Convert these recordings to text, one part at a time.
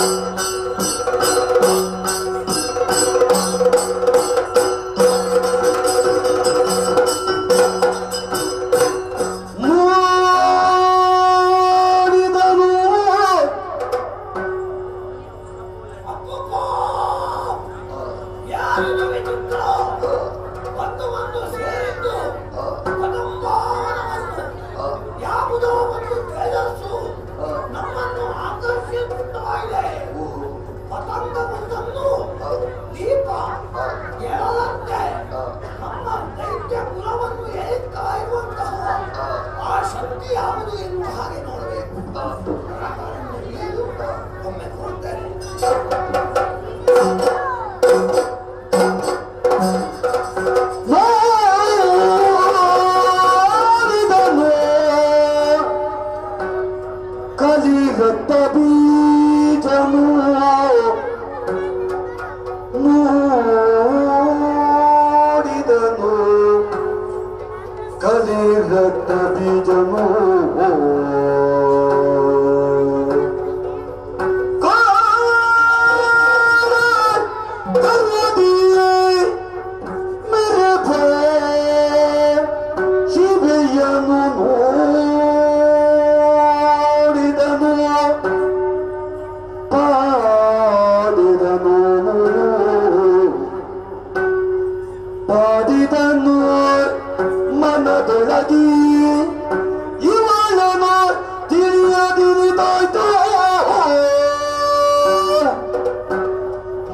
Oh.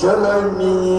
jamais mis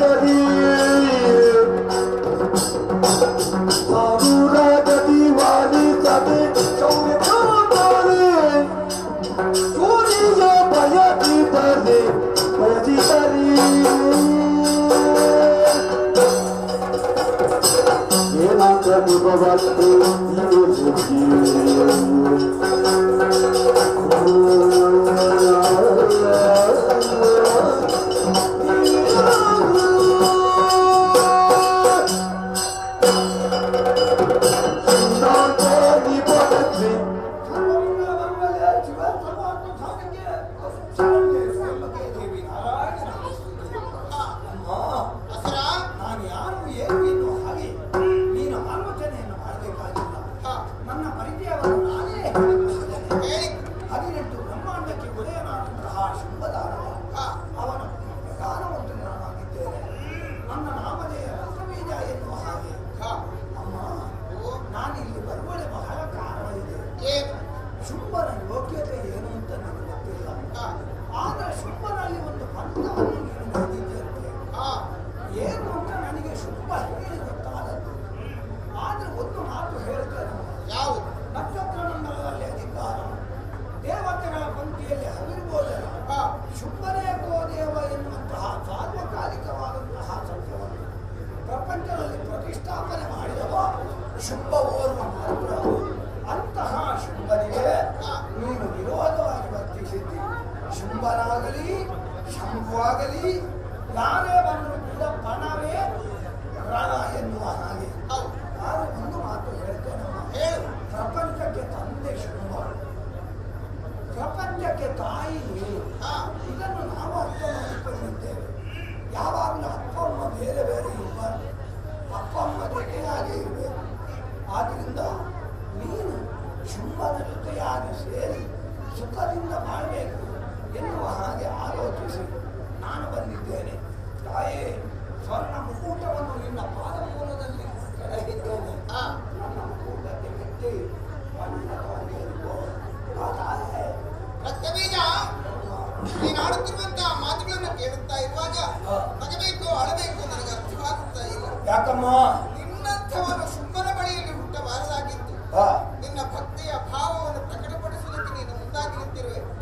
Sabia.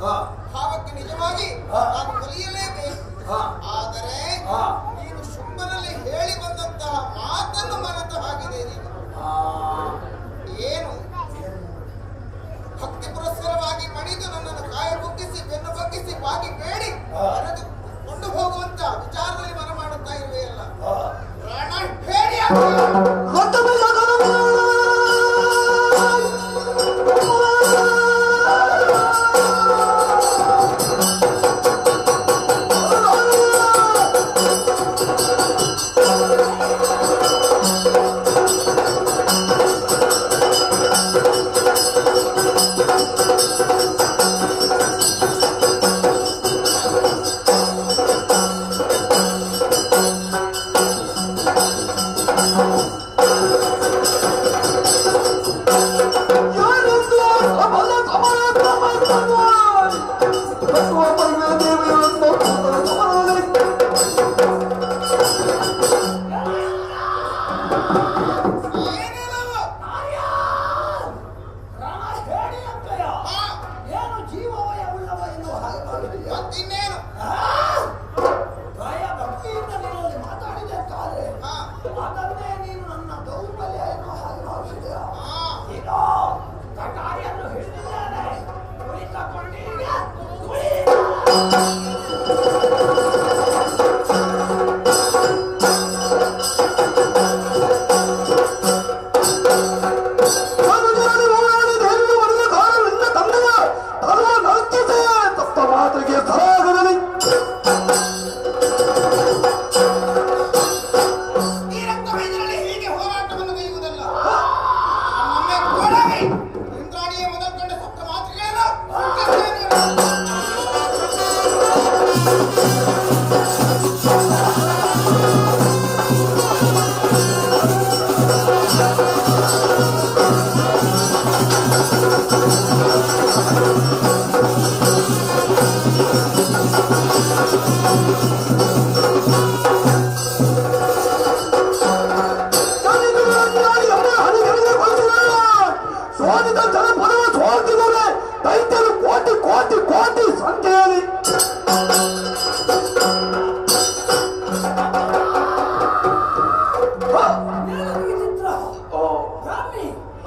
ಭಾವಕ್ಕೆ ನಿಜವಾಗಿ ನಾನು ಕಲಿಯಲೇಬೇಕು. ಆದರೆ ನೀನು ಶುಂಭನಲ್ಲಿ ಹೇಳಿ ಬಂದಂತಹ ಮಾತನ್ನು ಮನತ ಆಗಿದೆ ನೀನು ಏನು? ಭಕ್ತಿ ಪುರಸ್ಸರವಾಗಿ ಮಣಿದು ನನ್ನನ್ನು ಕಾಯ ಕುಗ್ಗಿಸಿ ಬೆನ್ನು ಬಗ್ಗಿಸಿ ಬಾಗಿ ಬೇಡಿ. Oh.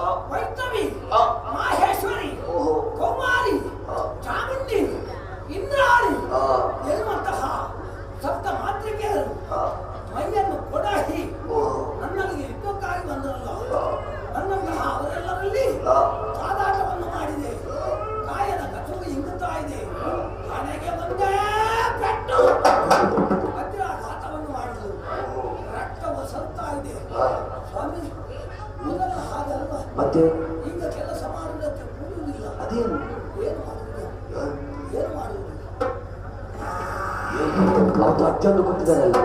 Uh, where is Tommy? Uh, ಮತ್ತೆ ಅದೇನು? ಅರ್ಥ ಅಜ್ಜನ್ನು ಕೊಟ್ಟಿದ್ದಾರಲ್ಲ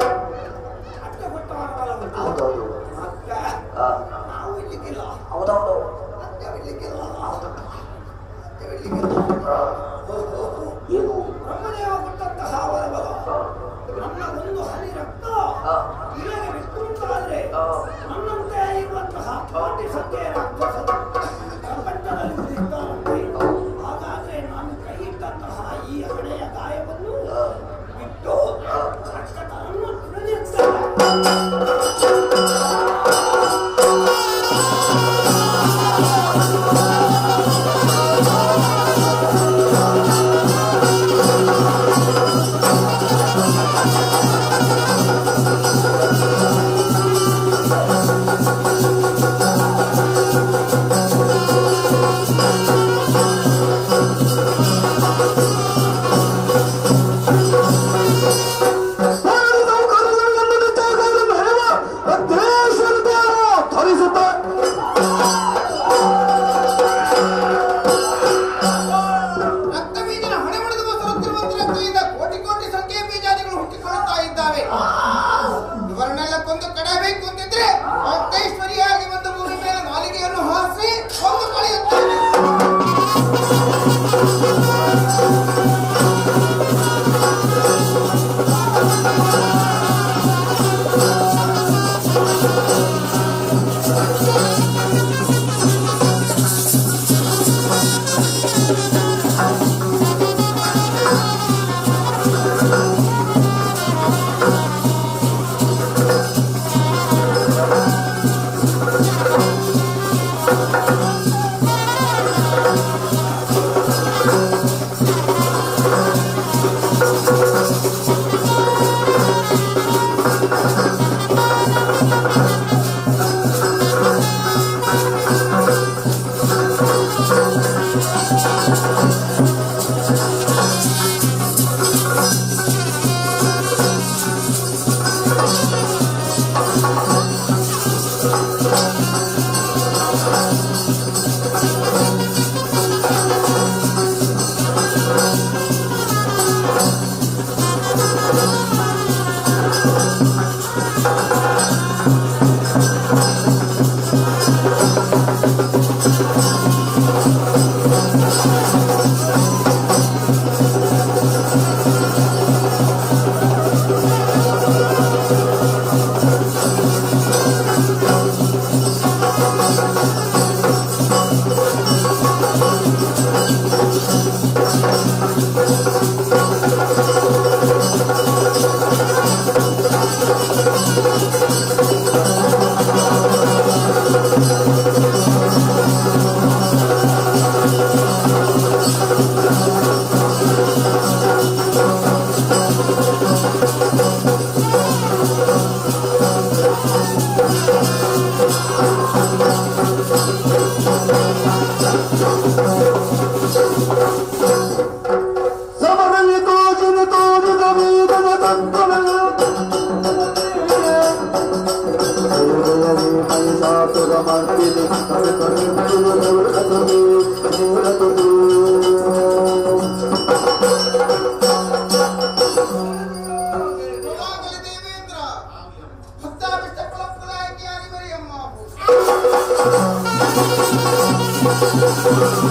Thank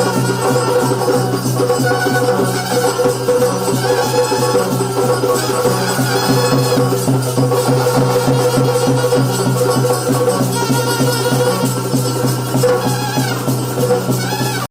you.